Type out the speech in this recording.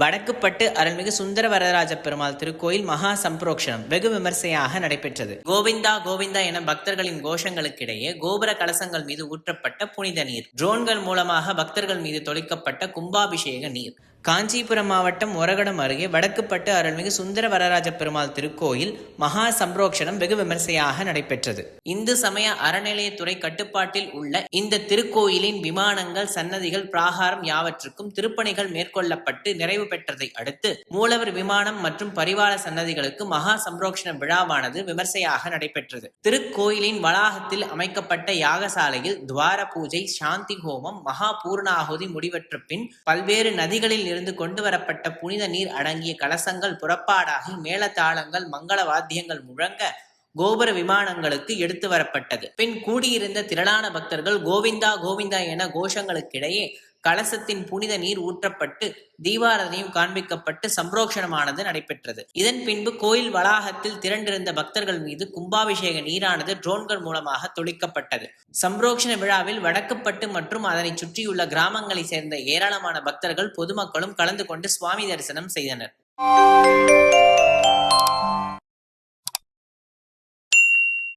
வடக்குப்பட்டு அருள்மிகு சுந்தர வரதராஜ பெருமாள் திருக்கோயில் மகா சம்பரோக்ஷணம் வெகு விமர்சையாக நடைபெற்றது. கோவிந்தா கோவிந்தா என பக்தர்களின் கோஷங்களுக்கிடையே கோபுர கலசங்கள் மீது ஊற்றப்பட்ட புனித நீர். ட்ரோன்கள் மூலமாக பக்தர்கள் மீது தொளிக்கப்பட்ட கும்பாபிஷேக நீர். காஞ்சிபுரம் மாவட்டம் ஒரகடம் அருகே வடக்குப்பட்டு அருள்மிகு சுந்தர வரராஜ பெருமாள் திருக்கோயில் மகா சம்ரோக்ஷணம் வெகு விமர்சையாக நடைபெற்றது. இந்து சமய அறநிலையத்துறை கட்டுப்பாட்டில் உள்ள இந்த திருக்கோயிலின் விமானங்கள் சன்னதிகள் பிராகாரம் யாவற்றுக்கும் திருப்பணிகள் மேற்கொள்ளப்பட்டு நிறைவு பெற்றதை அடுத்து மூலவர் விமானம் மற்றும் பரிவார சன்னதிகளுக்கு மகா சம்ரோக்ஷண விழாவானது விமர்சையாக நடைபெற்றது. திருக்கோயிலின் வளாகத்தில் அமைக்கப்பட்ட யாகசாலையில் துவார பூஜை சாந்தி ஹோமம் மகா பூர்ணாகுதி முடிவற்ற பின் பல்வேறு நதிகளில் இருந்து கொண்டு வரப்பட்ட புனித நீர் அடங்கிய கலசங்கள் புறப்பாடாகி மேளதாளங்கள் மங்கள வாத்தியங்கள் முழங்க கோபுர விமானங்களுக்கு எடுத்து வரப்பட்டது. பின் கூடியிருந்த திரளான பக்தர்கள் கோவிந்தா கோவிந்தா என கோஷங்களுக்கிடையே கலசத்தின் புனித நீர் ஊற்றப்பட்டு தீபாரதனையும் காண்பிக்கப்பட்டு சம்பரோக்ஷணமானது நடைபெற்றது. இதன் பின்பு கோயில் வளாகத்தில் திரண்டிருந்த பக்தர்கள் மீது கும்பாபிஷேக நீரானது ட்ரோன்கள் மூலமாக தொளிக்கப்பட்டது. சம்பரோக்ஷண விழாவில் வடக்குப்பட்டு மற்றும் அதனை சுற்றியுள்ள கிராமங்களை சேர்ந்த ஏராளமான பக்தர்கள் பொதுமக்களும் கலந்து கொண்டு சுவாமி தரிசனம் செய்தனர்.